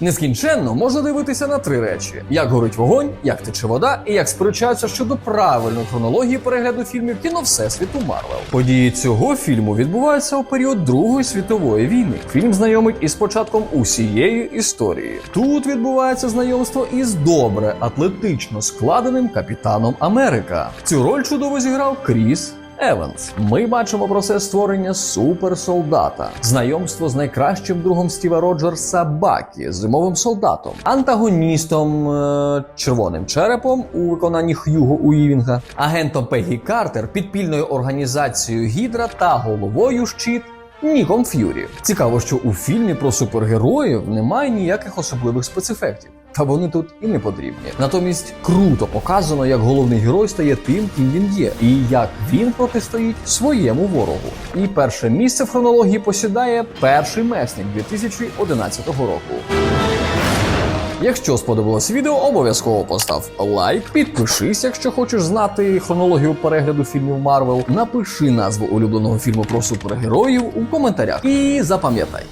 Нескінченно можна дивитися на три речі: як горить вогонь, як тече вода, і як сперечаються щодо правильної хронології перегляду фільмів кіно Всесвіту Марвел. Події цього фільму відбуваються у період Другої світової війни. Фільм знайомить із початком усієї історії. Тут відбувається знайомство із добре атлетично складеним капітаном Америка. Цю роль чудово зіграв Кріс Еванс. Ми бачимо процес створення суперсолдата, знайомство з найкращим другом Стіва Роджерса Бакі, зимовим солдатом, антагоністом е- червоним черепом у виконанні Х'юго Уівінга, агентом Пегі Картер, підпільною організацією Гідра та головою щит. Ніком Ф'юрі. Цікаво, що у фільмі про супергероїв немає ніяких особливих спецефектів. Та вони тут і не потрібні. Натомість круто показано, як головний герой стає тим, ким він є, і як він протистоїть своєму ворогу. І перше місце в хронології посідає перший месник 2011 року. Якщо сподобалось відео, обов'язково постав лайк, підпишись, якщо хочеш знати хронологію перегляду фільмів Марвел. Напиши назву улюбленого фільму про супергероїв у коментарях. І запам'ятай,